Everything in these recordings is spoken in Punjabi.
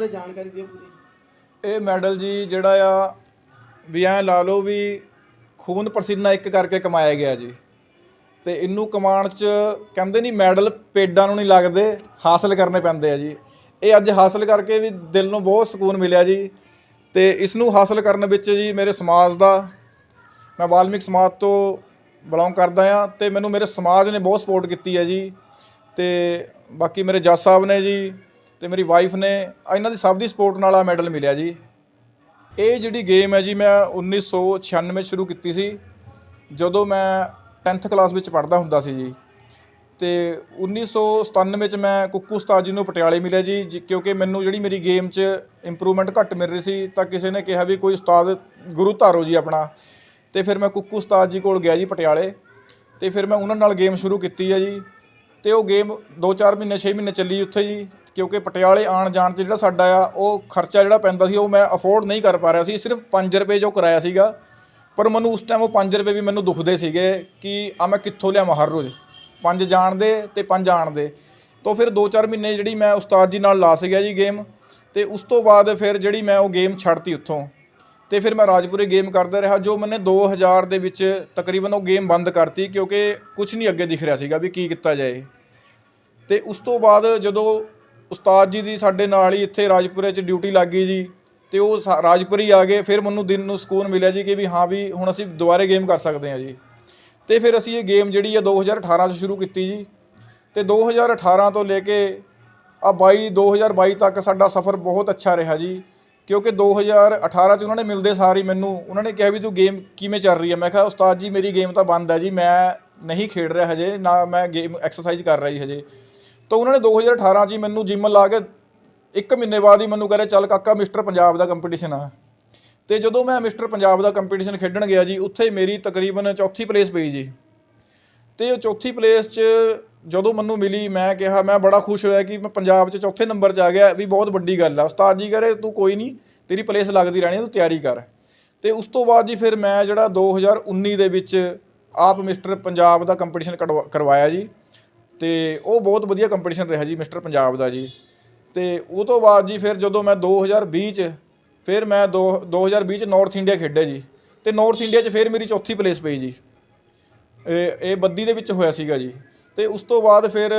ਬਾਰੇ ਜਾਣਕਾਰੀ ਦਿਓ ਪੂਰੀ। ਇਹ ਮੈਡਲ ਜੀ ਜਿਹੜਾ ਆ, ਵੀ ਐ ਲਾ ਲਓ ਵੀ ਖੂਨ ਪਸੀਨਾ ਇੱਕ ਕਰਕੇ ਕਮਾਇਆ ਗਿਆ ਜੀ। ਤੇ ਇਹਨੂੰ ਕਮਾਉਣ ਚ ਕਹਿੰਦੇ ਨਹੀਂ ਮੈਡਲ ਪੇਡਾਂ ਨੂੰ ਨਹੀਂ ਲੱਗਦੇ, ਹਾਸਲ ਕਰਨੇ ਪੈਂਦੇ ਆ ਜੀ। ਇਹ ਅੱਜ ਹਾਸਲ ਕਰਕੇ ਵੀ ਦਿਲ ਨੂੰ ਬਹੁਤ ਸਕੂਨ ਮਿਲਿਆ ਜੀ। ਤੇ ਇਸ ਨੂੰ ਹਾਸਲ ਕਰਨ ਵਿੱਚ ਜੀ ਮੇਰੇ ਸਮਾਜ ਦਾ, ਮੈਂ ਵਾਲਮੀਕ ਸਮਾਜ ਤੋਂ ਬਿਲੋਂਗ ਕਰਦਾ ਆ ਤੇ ਮੈਨੂੰ ਮੇਰੇ ਸਮਾਜ ਨੇ ਬਹੁਤ ਸਪੋਰਟ ਕੀਤੀ ਹੈ ਜੀ। ਤੇ ਬਾਕੀ ਮੇਰੇ ਜੱਜ ਸਾਹਿਬ ਨੇ ਜੀ ਤੇ ਮੇਰੀ ਵਾਈਫ ਨੇ ਇਹਨਾਂ ਦੀ ਸਭ ਦੀ ਸਪੋਰਟ ਨਾਲ ਆ ਮੈਡਲ ਮਿਲਿਆ ਜੀ। ਇਹ ਜਿਹੜੀ ਗੇਮ ਹੈ ਜੀ ਮੈਂ 1996 ਵਿੱਚ ਸ਼ੁਰੂ ਕੀਤੀ ਸੀ ਜਦੋਂ ਮੈਂ 10th ਕਲਾਸ ਵਿੱਚ ਪੜ੍ਹਦਾ ਹੁੰਦਾ ਸੀ ਜੀ। ਤੇ 1997 ਵਿੱਚ ਮੈਂ ਕੁੱਕੂ ਉਸਤਾਦ ਜੀ ਨੂੰ ਪਟਿਆਲੇ ਮਿਲਿਆ ਜੀ ਜੀ, ਕਿਉਂਕਿ ਮੈਨੂੰ ਜਿਹੜੀ ਮੇਰੀ ਗੇਮ 'ਚ ਇੰਪਰੂਵਮੈਂਟ ਘੱਟ ਮਿਲ ਰਹੀ ਸੀ ਤਾਂ ਕਿਸੇ ਨੇ ਕਿਹਾ ਵੀ ਕੋਈ ਉਸਤਾਦ ਗੁਰੂ ਧਾਰੋ ਜੀ ਆਪਣਾ। ਤੇ ਫਿਰ ਮੈਂ ਕੁੱਕੂ ਉਸਤਾਦ ਜੀ ਕੋਲ ਗਿਆ ਜੀ ਪਟਿਆਲੇ ਤੇ ਫਿਰ ਮੈਂ ਉਹਨਾਂ ਨਾਲ ਗੇਮ ਸ਼ੁਰੂ ਕੀਤੀ ਹੈ ਜੀ। ਤੇ ਉਹ ਗੇਮ 2-4 ਮਹੀਨੇ 6 ਮਹੀਨੇ ਚੱਲੀ ਉੱਥੇ ਜੀ, ਕਿਉਂਕਿ ਪਟਿਆਲੇ ਆਣ ਜਾਣ 'ਚ ਜਿਹੜਾ ਸਾਡਾ ਆ, ਉਹ ਖਰਚਾ ਜਿਹੜਾ ਪੈਂਦਾ ਸੀ, ਉਹ ਮੈਂ ਅਫੋਰਡ ਨਹੀਂ ਕਰ ਪਾ ਰਿਹਾ ਸੀ, ਸਿਰਫ 5 ਰੁਪਏ ਜੋ ਕਿਰਾਇਆ ਸੀਗਾ। ਪਰ ਮੈਨੂੰ ਉਸ ਟਾਈਮ ਉਹ 5 ਰੁਪਏ ਵੀ ਮੈਨੂੰ ਦੁਖਦੇ ਸੀਗੇ ਕਿ ਆ ਮੈਂ ਕਿੱਥੋਂ ਲਿਆਵਾਂ ਹਰ ਰੋਜ਼। ਪੰਜ ਜਾਣ ਦੇ ਤੇ ਪੰਜ ਆਣ ਦੇ। ਤੋਂ ਫਿਰ 2-4 ਮਹੀਨੇ ਜਿਹੜੀ ਮੈਂ ਉਸਤਾਦ ਜੀ ਨਾਲ ਲਾ ਸੀਗਾ ਜੀ ਗੇਮ, ਤੇ ਉਸ ਤੋਂ ਬਾਅਦ ਫਿਰ ਜਿਹੜੀ ਮੈਂ ਉਹ ਗੇਮ ਛੱਡਤੀ ਉੱਥੋਂ। ਤੇ ਫਿਰ ਮੈਂ ਰਾਜਪੁਰੇ ਗੇਮ ਕਰਦਾ ਰਿਹਾ, ਜੋ ਮੈਨੇ 2000 ਦੇ ਵਿੱਚ ਤਕਰੀਬਨ ਉਹ ਗੇਮ ਬੰਦ ਕਰਤੀ ਕਿਉਂਕਿ ਕੁਝ ਨਹੀਂ ਅੱਗੇ ਦਿਖ ਰਿਹਾ ਸੀਗਾ ਵੀ ਕੀ ਕੀਤਾ ਜਾਏ। ਤੇ ਉਸ ਤੋਂ ਬਾਅਦ ਜਦੋਂ ਉਸਤਾਦ ਜੀ ਦੀ ਸਾਡੇ ਨਾਲ ਹੀ ਇੱਥੇ ਰਾਜਪੁਰੇ 'ਚ ਡਿਊਟੀ ਲੱਗ ਗਈ ਜੀ, ਤੇ ਉਹ ਸਾ- ਰਾਜਪੁਰੇ ਹੀ ਆ ਗਏ, ਫਿਰ ਮੈਨੂੰ ਦਿਨ ਨੂੰ ਸਕੂਨ ਮਿਲਿਆ ਜੀ ਕਿ ਵੀ ਹਾਂ ਵੀ ਹੁਣ ਅਸੀਂ ਦੁਬਾਰੇ ਗੇਮ ਕਰ ਸਕਦੇ ਹਾਂ ਜੀ। ਤੇ ਫਿਰ ਅਸੀਂ ਇਹ ਗੇਮ ਜਿਹੜੀ ਆ 2018 'ਚ ਸ਼ੁਰੂ ਕੀਤੀ ਜੀ। ਤੇ 2018 ਤੋਂ ਲੈ ਕੇ ਆ 22 2022 ਤੱਕ ਸਾਡਾ ਸਫ਼ਰ ਬਹੁਤ ਅੱਛਾ ਰਿਹਾ ਜੀ। ਕਿਉਂਕਿ 2018 ਚ ਉਹਨਾਂ ਨੇ ਮਿਲਦੇ ਸਾਰ ਹੀ ਮੈਨੂੰ, ਉਹਨਾਂ ਨੇ ਕਿਹਾ ਵੀ ਤੂੰ ਗੇਮ ਕਿਵੇਂ ਚੱਲ ਰਹੀ ਹੈ? ਮੈਂ ਕਿਹਾ, ਉਸਤਾਦ ਜੀ, ਮੇਰੀ ਗੇਮ ਤਾਂ ਬੰਦ ਹੈ ਜੀ, ਮੈਂ ਨਹੀਂ ਖੇਡ ਰਿਹਾ ਹਜੇ, ਨਾ ਮੈਂ ਗੇਮ ਐਕਸਰਸਾਈਜ਼ ਕਰ ਰਹੀ ਹਜੇ। ਤਾਂ ਉਹਨਾਂ ਨੇ 2018 ਚ ਹੀ ਮੈਨੂੰ ਜਿਮ ਲਾ ਕੇ ਇੱਕ ਮਹੀਨੇ ਬਾਅਦ ਹੀ ਮੈਨੂੰ ਕਹ ਰਹੇ, ਚੱਲ ਕਾਕਾ ਮਿਸਟਰ ਪੰਜਾਬ ਦਾ ਕੰਪੀਟੀਸ਼ਨ ਆ। ਤੇ ਜਦੋਂ ਮੈਂ ਮਿਸਟਰ ਪੰਜਾਬ ਦਾ ਕੰਪੀਟੀਸ਼ਨ ਖੇਡਣ ਗਿਆ ਜੀ, ਉੱਥੇ ਮੇਰੀ ਤਕਰੀਬਨ ਚੌਥੀ ਪਲੇਸ ਪਈ ਜੀ। ਤੇ ਉਹ ਚੌਥੀ ਪਲੇਸ 'ਚ ਜਦੋਂ ਮੈਨੂੰ ਮਿਲੀ, ਮੈਂ ਕਿਹਾ, ਮੈਂ ਬੜਾ ਖੁਸ਼ ਹੋਇਆ ਕਿ ਮੈਂ ਪੰਜਾਬ 'ਚ ਚੌਥੇ ਨੰਬਰ 'ਚ ਆ ਗਿਆ, ਵੀ ਬਹੁਤ ਵੱਡੀ ਗੱਲ ਆ। ਉਸਤਾਦ ਜੀ ਕਹ ਰਹੇ ਤੂੰ ਕੋਈ ਨਹੀਂ ਤੇਰੀ ਪਲੇਸ ਲੱਗਦੀ ਰਹਿਣੀ ਤੂੰ ਤਿਆਰੀ ਕਰ। ਤੇ ਉਸ ਤੋਂ ਬਾਅਦ ਜੀ ਫਿਰ ਮੈਂ ਜਿਹੜਾ 2019 ਦੇ ਵਿੱਚ ਆਪ ਮਿਸਟਰ ਪੰਜਾਬ ਦਾ ਕੰਪੀਟੀਸ਼ਨ ਕਰਵਾਇਆ ਜੀ। ਤੇ ਉਹ ਬਹੁਤ ਵਧੀਆ ਕੰਪੀਟੀਸ਼ਨ ਰਿਹਾ ਜੀ ਮਿਸਟਰ ਪੰਜਾਬ ਦਾ ਜੀ। ਤੇ ਉਹ ਤੋਂ ਬਾਅਦ ਜੀ ਫਿਰ ਜਦੋਂ ਮੈਂ 2020 ਚ, ਫਿਰ ਮੈਂ ਦੋ 2020 ਚ ਨਾਰਥ ਇੰਡੀਆ ਖੇਡਿਆ ਜੀ। ਤੇ ਨਾਰਥ ਇੰਡੀਆ ਚ ਫਿਰ ਮੇਰੀ ਚੌਥੀ ਪਲੇਸ ਪਈ ਜੀ। ਇਹ ਇਹ ਬੱਦੀ ਦੇ ਵਿੱਚ ਹੋਇਆ ਸੀਗਾ ਜੀ। ਤੇ ਉਸ ਤੋਂ ਬਾਅਦ ਫਿਰ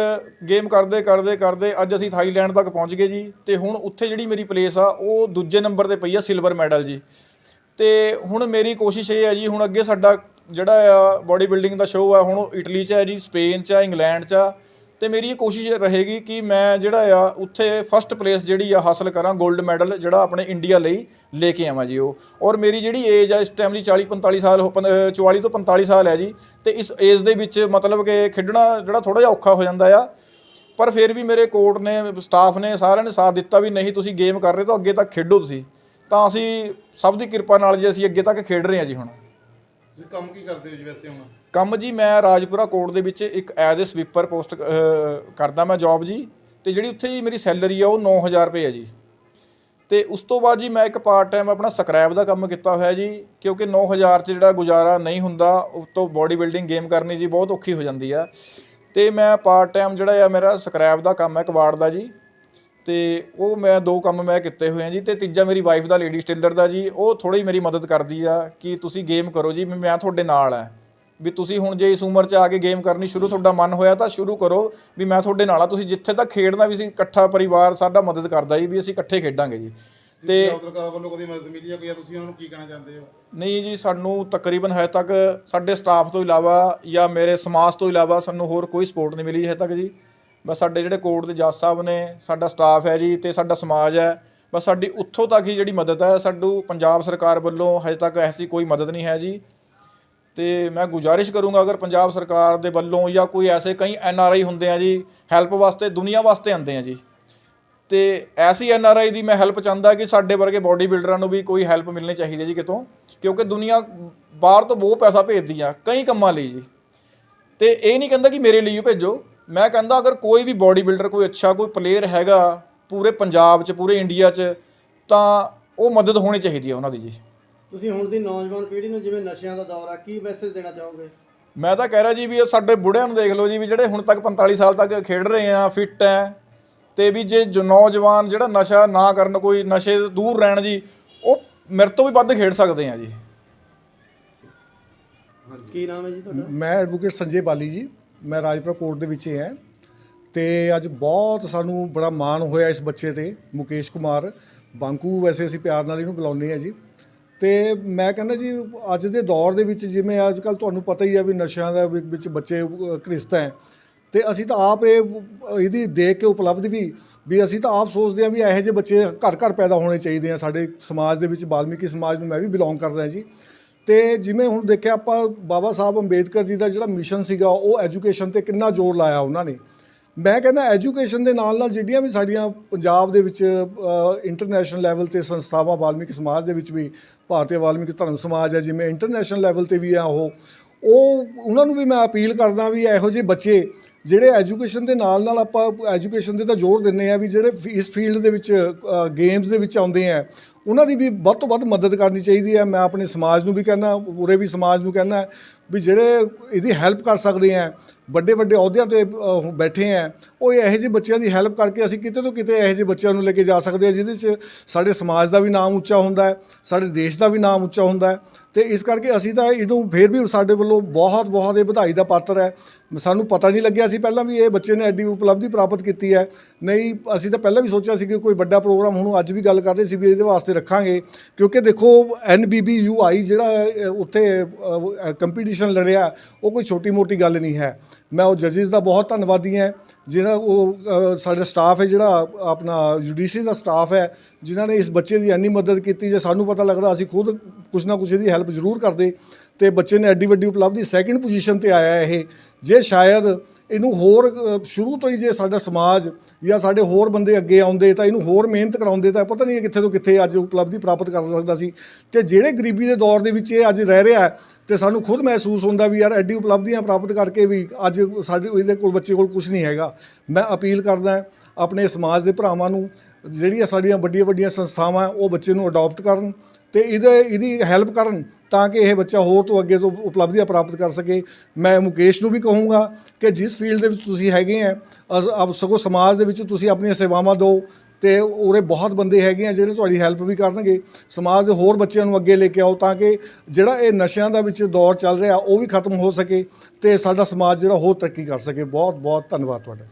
ਗੇਮ ਕਰਦੇ ਕਰਦੇ ਕਰਦੇ ਅੱਜ ਅਸੀਂ ਥਾਈਲੈਂਡ ਤੱਕ ਪਹੁੰਚ ਗਏ ਜੀ। ਤੇ ਹੁਣ ਉੱਥੇ ਜਿਹੜੀ ਮੇਰੀ ਪਲੇਸ ਆ, ਉਹ ਦੂਜੇ ਨੰਬਰ ਤੇ ਪਈ ਆ ਸਿਲਵਰ ਮੈਡਲ ਜੀ। ਤੇ ਹੁਣ ਮੇਰੀ ਕੋਸ਼ਿਸ਼ ਇਹ ਹੈ ਜੀ, ਹੁਣ ਅੱਗੇ ਸਾਡਾ ਜਿਹੜਾ ਆ ਬਾਡੀ ਬਿਲਡਿੰਗ ਦਾ ਸ਼ੋਅ ਆ, ਹੁਣ ਉਹ ਇਟਲੀ 'ਚ ਹੈ ਜੀ ਸਪੇਨ 'ਚ ਆ ਇੰਗਲੈਂਡ 'ਚ ਆ। ਤੇ ਮੇਰੀ ਇਹ ਕੋਸ਼ਿਸ਼ ਰਹੇਗੀ ਕਿ ਮੈਂ ਜਿਹੜਾ ਆ, ਉੱਥੇ ਫਸਟ ਪਲੇਸ ਜਿਹੜੀ ਆ ਹਾਸਲ ਕਰਾਂ 골ਡ ਮੈਡਲ ਜਿਹੜਾ ਆਪਣੇ ਇੰਡੀਆ ਲਈ ਲੈ ਕੇ ਆਵਾਂ ਜੀ ਉਹ। ਔਰ ਮੇਰੀ ਜਿਹੜੀ ਏਜ ਆ, ਇਸ ਟਾਈਮ ਦੀ 40 45 ਸਾਲ ਹੋ- ਪੰ- ਅਹ 44 ਤੋਂ 45 ਸਾਲ ਹੈ ਜੀ। ਤੇ ਇਸ ਏਜ ਦੇ ਵਿੱਚ ਮਤਲਬ ਕਿ ਖੇਡਣਾ ਜਿਹੜਾ ਥੋੜਾ ਜਿਹਾ ਔਖਾ ਹੋ ਜਾਂਦਾ ਆ। ਪਰ ਫਿਰ ਵੀ ਮੇਰੇ ਕੋਰਟ ਨੇ ਸਟਾਫ ਨੇ ਸਾਰਿਆਂ ਨੇ ਸਾਥ ਦਿੱਤਾ ਵੀ ਨਹੀਂ, ਤੁਸੀਂ ਗੇਮ ਕਰ ਰਹੇ ਤਾਂ ਅੱਗੇ ਤੱਕ ਖੇਡੋ ਤੁਸੀਂ। ਤਾਂ ਅਸੀਂ ਸਭ ਦੀ ਕਿਰਪਾ ਨਾਲ ਜੇ ਅਸੀਂ ਅੱਗੇ ਤੱਕ ਖੇਡ ਰਹੇ ਹਾਂ ਜੀ ਹੁਣ। ਤੁਸੀਂ ਕੰਮ ਕੀ ਕਰਦੇ ਹੋ ਜੀ ਵੈਸੇ ਹੁਣ? ਕੰਮ ਜੀ ਮੈਂ ਰਾਜਪੁਰਾ ਕੋਰਟ ਦੇ ਵਿੱਚ ਇੱਕ ਐਜ਼ ਅ ਸਵੀਪਰ ਪੋਸਟ ਕਰਦਾ ਮੈਂ ਜੌਬ ਜੀ, ਤੇ ਜਿਹੜੀ ਉੱਥੇ ਜੀ ਮੇਰੀ ਸੈਲਰੀ ਆ ਉਹ 9000 ਰੁਪਏ ਹੈ ਜੀ। ਤੇ ਉਸ ਤੋਂ ਬਾਅਦ ਜੀ ਮੈਂ ਇੱਕ ਪਾਰਟ ਟਾਈਮ ਆਪਣਾ ਸਕ੍ਰੈਪ ਦਾ ਕੰਮ ਕੀਤਾ ਹੋਇਆ ਜੀ, ਕਿਉਂਕਿ 9000 ਚ ਜਿਹੜਾ ਗੁਜ਼ਾਰਾ ਨਹੀਂ ਹੁੰਦਾ, ਉਸ ਤੋਂ ਬਾਡੀ ਬਿਲਡਿੰਗ ਗੇਮ ਕਰਨੀ ਜੀ ਬਹੁਤ ਔਖੀ ਹੋ ਜਾਂਦੀ ਆ। ਤੇ ਮੈਂ ਪਾਰਟ ਟਾਈਮ ਜਿਹੜਾ ਆ ਮੇਰਾ ਸਕ੍ਰੈਪ ਦਾ ਕੰਮ ਹੈ ਕਬਾੜ ਦਾ ਜੀ ਤੇ ਉਹ ਮੈਂ ਦੋ ਕੰਮ ਮੈਂ ਕੀਤੇ ਹੋਏ ਆ ਜੀ ਤੇ ਤੀਜਾ ਮੇਰੀ ਵਾਈਫ ਦਾ ਲੇਡੀ ਸਟੇਲਰ ਦਾ ਜੀ ਉਹ ਥੋੜੀ ਮੇਰੀ ਮਦਦ ਕਰਦੀ ਆ ਕਿ ਤੁਸੀਂ ਗੇਮ ਕਰੋ ਜੀ ਵੀ ਮੈਂ ਤੁਹਾਡੇ ਨਾਲ ਆ। ਵੀ ਤੁਸੀਂ ਹੁਣ ਜੇ ਇਸ ਉਮਰ 'ਚ ਆ ਕੇ ਗੇਮ ਕਰਨੀ ਸ਼ੁਰੂ ਤੁਹਾਡਾ ਮਨ ਹੋਇਆ ਤਾਂ ਸ਼ੁਰੂ ਕਰੋ ਵੀ ਮੈਂ ਤੁਹਾਡੇ ਨਾਲ ਆ। ਤੁਸੀਂ ਜਿੱਥੇ ਤੱਕ ਖੇਡਣਾ ਵੀ ਸੀ ਇਕੱਠਾ ਪਰਿਵਾਰ ਸਾਡਾ ਮਦਦ ਕਰਦਾ ਜੀ ਵੀ ਅਸੀਂ ਇਕੱਠੇ ਖੇਡਾਂਗੇ ਜੀ। ਤੇ ਤੇ ਸਰਕਾਰ ਵੱਲੋਂ ਕਦੀ ਮਦਦ ਮਿਲੀ ਹੈ ਕੋਈ ਜਾਂ ਤੁਸੀਂ ਉਹਨਾਂ ਨੂੰ ਕੀ ਕਹਿਣਾ ਚਾਹੁੰਦੇ ਹੋ? ਨਹੀਂ ਜੀ ਸਾਨੂੰ ਤਕਰੀਬਨ ਹਜੇ ਤੱਕ ਸਾਡੇ ਸਟਾਫ ਤੋਂ ਇਲਾਵਾ ਜਾਂ ਮੇਰੇ ਸਮਾਜ ਤੋਂ ਇਲਾਵਾ ਸਾਨੂੰ ਹੋਰ ਕੋਈ ਸਪੋਰਟ ਨਹੀਂ ਮਿਲੀ ਹਜੇ ਤੱਕ ਜੀ। ਬਸ ਸਾਡੇ ਜਿਹੜੇ ਕੋਰਟ ਦੇ ਜੱਜ ਸਾਹਿਬ ਨੇ, ਸਾਡਾ ਸਟਾਫ ਹੈ ਜੀ ਤੇ ਸਾਡਾ ਸਮਾਜ ਹੈ। ਬਸ ਸਾਡੀ ਉੱਥੋਂ ਤੱਕ ਹੀ ਜਿਹੜੀ ਮਦਦ ਹੈ, ਸਾਡੂ ਪੰਜਾਬ ਸਰਕਾਰ ਵੱਲੋਂ ਹਜੇ ਤੱਕ ਐਸੀ ਕੋਈ ਮਦਦ ਨਹੀਂ ਹੈ ਜੀ। ਤੇ ਮੈਂ ਗੁਜ਼ਾਰਿਸ਼ ਕਰੂੰਗਾ, ਅਗਰ ਪੰਜਾਬ ਸਰਕਾਰ ਦੇ ਵੱਲੋਂ ਜਾਂ ਕੋਈ ਐਸੇ ਕਈ ਐਨ ਆਰ ਆਈ ਹੁੰਦੇ ਆ ਜੀ, ਹੈਲਪ ਵਾਸਤੇ, ਦੁਨੀਆ ਵਾਸਤੇ ਆਉਂਦੇ ਆ ਜੀ। ਤੇ ਐਸੀ ਐਨ ਆਰ ਆਈ ਦੀ ਮੈਂ ਹੈਲਪ ਚਾਹੁੰਦਾ ਕਿ ਸਾਡੇ ਵਰਗੇ ਬਾਡੀ ਬਿਲਡਰਾਂ ਨੂੰ ਵੀ ਕੋਈ ਹੈਲਪ ਮਿਲਣੀ ਚਾਹੀਦੀ ਜੀ ਕਿਤੋਂ, ਕਿਉਂਕਿ ਦੁਨੀਆ ਬਾਹਰ ਤੋਂ ਬਹੁਤ ਪੈਸਾ ਭੇਜਦੀ ਆ, ਕਈ ਕੰਮਾਂ ਲਈ ਜੀ। ਤੇ ਇਹ ਨਹੀਂ ਕਹਿੰਦਾ ਕਿ ਮੇਰੇ ਲਈ ਹੀ ਭੇਜੋ ਮੈਂ ਕਹਿੰਦਾ ਅਗਰ ਕੋਈ ਵੀ ਬਾਡੀ ਬਿਲਡਰ ਕੋਈ ਅੱਛਾ ਕੋਈ ਪਲੇਅਰ ਹੈਗਾ ਪੂਰੇ ਪੰਜਾਬ 'ਚ ਪੂਰੇ ਇੰਡੀਆ 'ਚ ਤਾਂ ਉਹ ਮਦਦ ਹੋਣੀ ਚਾਹੀਦੀ ਹੈ ਉਹਨਾਂ ਦੀ ਜੀ। ਤੁਸੀਂ ਹੁਣ ਦੀ ਨੌਜਵਾਨ ਪੀੜ੍ਹੀ ਨੂੰ ਜਿਵੇਂ ਨਸ਼ਿਆਂ ਦਾ ਦੌਰ ਆ ਕੀ ਮੈਸੇਜ ਦੇਣਾ ਚਾਹੋਗੇ? ਮੈਂ ਤਾਂ ਕਹਿ ਰਿਹਾ ਜੀ ਵੀ ਇਹ ਸਾਡੇ ਬੁੜਿਆਂ ਨੂੰ ਦੇਖ ਲਓ ਜੀ ਵੀ ਜਿਹੜੇ ਹੁਣ ਤੱਕ 45 ਸਾਲ ਤੱਕ ਖੇਡ ਰਹੇ ਆ ਫਿੱਟ ਐ ਤੇ ਵੀ ਜੇ ਜੋ ਨੌਜਵਾਨ ਜਿਹੜਾ ਨਸ਼ਾ ਨਾ ਕਰਨ ਕੋਈ ਨਸ਼ੇ ਤੋਂ ਦੂਰ ਰਹਿਣ ਜੀ ਉਹ ਮੇਰੇ ਤੋਂ ਵੀ ਵੱਧ ਖੇਡ ਸਕਦੇ ਆ ਜੀ। ਕੀ ਨਾਮ ਹੈ ਜੀ ਤੁਹਾਡਾ? ਮੈਂ ਐਡਵੋਕੇਟ ਸੰਜੇ ਬਾਲੀ ਜੀ। ਮੈਂ ਰਾਜਪੁਰਾ ਕੋਰਟ ਦੇ ਵਿੱਚ ਹੀ ਹਾਂ ਤੇ ਅੱਜ ਬਹੁਤ ਸਾਨੂੰ ਬੜਾ ਮਾਣ ਹੋਇਆ ਇਸ ਬੱਚੇ ਤੇ, ਮੁਕੇਸ਼ ਕੁਮਾਰ। ਬਾਂਕੂ ਵੈਸੇ ਅਸੀਂ ਪਿਆਰ ਨਾਲ ਇਹਨੂੰ ਬੁਲਾਉਂਦੇ ਆ ਜੀ। ਤੇ ਮੈਂ ਕਹਿੰਦਾ ਜੀ, ਅੱਜ ਦੇ ਦੌਰ ਦੇ ਵਿੱਚ ਜਿਵੇਂ ਅੱਜ ਕੱਲ ਤੁਹਾਨੂੰ ਪਤਾ ਹੀ ਆ ਵੀ ਨਸ਼ਿਆਂ ਦਾ ਵਿੱਚ ਬੱਚੇ ਘ੍ਰਿਸਤ ਹੈ। ਤੇ ਅਸੀਂ ਤਾਂ ਆਪ ਇਹ, ਇਹਦੀ ਦੇਖ ਕੇ ਉਪਲਬਧ ਵੀ ਵੀ ਅਸੀਂ ਤਾਂ ਆਪ ਸੋਚਦੇ ਹਾਂ ਵੀ ਇਹੋ ਜਿਹੇ ਬੱਚੇ ਘਰ ਘਰ ਪੈਦਾ ਹੋਣੇ ਚਾਹੀਦੇ ਆ। ਸਾਡੇ ਸਮਾਜ ਦੇ ਵਿੱਚ, ਬਾਲਮੀਕੀ ਸਮਾਜ ਨੂੰ ਮੈਂ ਵੀ ਬਿਲੋਂਗ ਕਰਦਾ ਜੀ। ਤੇ ਜਿਵੇਂ ਹੁਣ ਦੇਖਿਆ ਆਪਾਂ ਬਾਬਾ ਸਾਹਿਬ ਅੰਬੇਦਕਰ ਜੀ ਦਾ ਜਿਹੜਾ ਮਿਸ਼ਨ ਸੀਗਾ, ਉਹ ਐਜੂਕੇਸ਼ਨ ਤੇ ਕਿੰਨਾ ਜ਼ੋਰ ਲਾਇਆ ਉਹਨਾਂ ਨੇ। ਮੈਂ ਕਹਿੰਦਾ ਐਜੂਕੇਸ਼ਨ ਦੇ ਨਾਲ ਨਾਲ ਜਿਹੜੀਆਂ ਵੀ ਸਾਡੀਆਂ ਪੰਜਾਬ ਦੇ ਵਿੱਚ ਇੰਟਰਨੈਸ਼ਨਲ ਲੈਵਲ ਤੇ ਸੰਸਥਾਵਾਂ, ਵਾਲਮੀਕ ਸਮਾਜ ਦੇ ਵਿੱਚ ਵੀ, ਭਾਰਤੀ ਵਾਲਮੀਕ ਧਰਮ ਸਮਾਜ ਹੈ, ਜਿਵੇਂ ਇੰਟਰਨੈਸ਼ਨਲ ਲੈਵਲ ਤੇ ਵੀ ਆ ਉਹ। ਉਹ, ਉਹਨਾਂ ਨੂੰ ਵੀ ਮੈਂ ਅਪੀਲ ਕਰਦਾ ਵੀ ਇਹੋ ਜਿਹੇ ਬੱਚੇ ਜਿਹੜੇ ਐਜੂਕੇਸ਼ਨ ਦੇ ਨਾਲ ਨਾਲ ਆਪਾਂ ਐਜੂਕੇਸ਼ਨ ਦੇ ਤਾਂ ਜ਼ੋਰ ਦਿੰਨੇ ਆ ਵੀ ਜਿਹੜੇ ਇਸ ਫੀਲਡ ਦੇ ਵਿੱਚ ਗੇਮਸ ਦੇ ਵਿੱਚ ਆਉਂਦੇ ਆ ਉਹਨਾਂ ਦੀ ਵੀ ਵੱਧ ਤੋਂ ਵੱਧ ਮਦਦ ਕਰਨੀ ਚਾਹੀਦੀ ਹੈ। ਮੈਂ ਆਪਣੇ ਸਮਾਜ ਨੂੰ ਵੀ ਕਹਿੰਦਾ, ਪੂਰੇ ਵੀ ਸਮਾਜ ਨੂੰ ਕਹਿੰਦਾ ਵੀ ਜਿਹੜੇ ਇਹਦੀ ਹੈਲਪ ਕਰ ਸਕਦੇ ਆ ਵੱਡੇ ਵੱਡੇ ਅਹੁਦਿਆਂ ਤੇ ਬੈਠੇ ਆ ਉਹ ਇਹੋ ਜਿਹੇ ਬੱਚਿਆਂ ਦੀ ਹੈਲਪ ਕਰਕੇ ਅਸੀਂ ਕਿਤੇ ਤੋਂ ਕਿਤੇ ਇਹੋ ਜਿਹੇ ਬੱਚਿਆਂ ਨੂੰ ਲੈ ਕੇ ਜਾ ਸਕਦੇ ਆ ਜਿਹਦੇ 'ਚ ਸਾਡੇ ਸਮਾਜ ਦਾ ਵੀ ਨਾਮ ਉੱਚਾ ਹੁੰਦਾ ਹੈ, ਸਾਡੇ ਦੇਸ਼ ਦਾ ਵੀ ਨਾਮ ਉੱਚਾ ਹੁੰਦਾ ਹੈ। ਤੇ ਇਸ ਕਰਕੇ ਅਸੀਂ ਤਾਂ ਇਹਨੂੰ ਫੇਰ ਵੀ ਸਾਡੇ ਵੱਲੋਂ ਬਹੁਤ ਬਹੁਤ ਇਹ ਵਧਾਈ ਦਾ ਪਾਤਰ ਹੈ। ਸਾਨੂੰ ਪਤਾ ਨਹੀਂ ਲੱਗਿਆ ਸੀ ਪਹਿਲਾਂ ਵੀ ਇਹ ਬੱਚੇ ਨੇ ਐਡੀ ਉਪਲਬਧੀ ਪ੍ਰਾਪਤ ਕੀਤੀ ਹੈ। ਨਹੀਂ, ਅਸੀਂ ਤਾਂ ਪਹਿਲਾਂ ਵੀ ਸੋਚਿਆ ਸੀ ਕਿ ਕੋਈ ਵੱਡਾ ਪ੍ਰੋਗਰਾਮ ਹੁਣ ਅੱਜ ਵੀ ਗੱਲ ਕਰ ਰਹੇ ਸੀ ਵੀ ਇਹਦੇ ਵਾਸਤੇ ਰੱਖਾਂਗੇ। ਕਿਉਂਕਿ ਦੇਖੋ ਐਨਬੀਬੀਯੂਆਈ ਜਿਹੜਾ ਉੱਥੇ ਕੰਪੀਟੀਸ਼ਨ ਲੜਿਆ, ਉਹ ਕੋਈ ਛੋਟੀ ਮੋਟੀ ਗੱਲ ਨਹੀਂ ਹੈ। ਮੈਂ ਉਹ ਜੱਜਿਸ ਦਾ ਬਹੁਤ ਧੰਨਵਾਦੀ ਹਾਂ, ਜਿਹੜਾ ਉਹ ਸਾਡਾ ਸਟਾਫ ਹੈ, ਜਿਹੜਾ ਆਪਣਾ ਜੁਡੀਸ਼ਰੀ ਦਾ ਸਟਾਫ ਹੈ, ਜਿਨ੍ਹਾਂ ਨੇ ਇਸ ਬੱਚੇ ਦੀ ਇੰਨੀ ਮਦਦ ਕੀਤੀ ਜੇ ਸਾਨੂੰ ਪਤਾ ਲੱਗਦਾ ਅਸੀਂ ਖੁਦ ਕੁਛ ਨਾ ਕੁਛ ਇਹਦੀ ਹੈਲਪ ਜ਼ਰੂਰ ਕਰਦੇ। ਤੇ ਬੱਚੇ ਨੇ ਐਡੀ ਵੱਡੀ ਉਪਲਬਧੀ ਸੈਕਿੰਡ ਪੋਜੀਸ਼ਨ ਤੇ ਆਇਆ ਇਹ। ਜੇ ਸ਼ਾਇਦ ਇਹਨੂੰ ਹੋਰ ਸ਼ੁਰੂ ਤੋਂ ਹੀ ਜੇ ਸਾਡਾ ਸਮਾਜ ਜਾਂ ਸਾਡੇ ਹੋਰ ਬੰਦੇ ਅੱਗੇ ਆਉਂਦੇ ਤਾਂ ਇਹਨੂੰ ਹੋਰ ਮਿਹਨਤ ਕਰਾਉਂਦੇ ਤਾਂ ਪਤਾ ਨਹੀਂ ਇਹ ਕਿੱਥੇ ਤੋਂ ਕਿੱਥੇ ਅੱਜ ਉਪਲਬਧੀ ਪ੍ਰਾਪਤ ਕਰ ਸਕਦਾ ਸੀ। ਤੇ ਜਿਹੜੇ ਗਰੀਬੀ ਦੇ ਦੌਰ ਦੇ ਵਿੱਚ ਇਹ ਅੱਜ ਰਹਿ ਰਿਹਾ ਹੈ ਤੇ ਸਾਨੂੰ ਖੁਦ ਮਹਿਸੂਸ ਹੁੰਦਾ ਵੀ ਯਾਰ ਐਡੀ ਉਪਲਬਧੀਆਂ ਪ੍ਰਾਪਤ ਕਰਕੇ ਵੀ ਅੱਜ ਸਾਡੇ ਇਹਦੇ ਕੋਲ ਬੱਚੇ ਕੋਲ ਕੁਝ ਨਹੀਂ ਹੈਗਾ। ਮੈਂ ਅਪੀਲ ਕਰਦਾ ਆਪਣੇ ਸਮਾਜ ਦੇ ਭਰਾਵਾਂ ਨੂੰ ਜਿਹੜੀਆਂ ਸਾਡੀਆਂ ਵੱਡੀਆਂ ਵੱਡੀਆਂ ਸੰਸਥਾਵਾਂ ਉਹ ਬੱਚੇ ਨੂੰ ਅਡਾਪਟ ਕਰਨ ਤੇ ਇਹਦੇ, ਇਹਦੀ ਹੈਲਪ ਕਰਨ ਤਾਂ ਕਿ ਇਹ ਬੱਚਾ ਹੋਰ ਤੋਂ ਅੱਗੇ ਤੋਂ ਉਪਲਬਧੀਆਂ ਪ੍ਰਾਪਤ ਕਰ ਸਕੇ। ਮੈਂ ਮੁਕੇਸ਼ ਨੂੰ ਵੀ ਕਹੂੰਗਾ ਕਿ ਜਿਸ ਫੀਲਡ ਦੇ ਵਿੱਚ ਤੁਸੀਂ ਹੈਗੇ ਆ, ਅਸ- ਅਬ ਸਗੋਂ ਸਮਾਜ ਦੇ ਵਿੱਚ ਤੁਸੀਂ ਆਪਣੀਆਂ ਸੇਵਾਵਾਂ ਦਿਓ ਤੇ ਉਰੇ ਬਹੁਤ ਬੰਦੇ ਹੈਗੇ ਆ ਜਿਹੜੇ ਤੁਹਾਡੀ ਹੈਲਪ ਵੀ ਕਰਨਗੇ। ਸਮਾਜ ਦੇ ਹੋਰ ਬੱਚਿਆਂ ਨੂੰ ਅੱਗੇ ਲੈ ਕੇ ਆਓ ਤਾਂ ਕਿ ਜਿਹੜਾ ਇਹ ਨਸ਼ਿਆਂ ਦਾ ਵਿੱਚ ਦੌਰ ਚੱਲ ਰਿਹਾ ਉਹ ਵੀ ਖਤਮ ਹੋ ਸਕੇ ਤੇ ਸਾਡਾ ਸਮਾਜ ਜਿਹੜਾ ਹੋਰ ਤਰੱਕੀ ਕਰ ਸਕੇ। ਬਹੁਤ ਬਹੁਤ ਧੰਨਵਾਦ ਤੁਹਾਡਾ।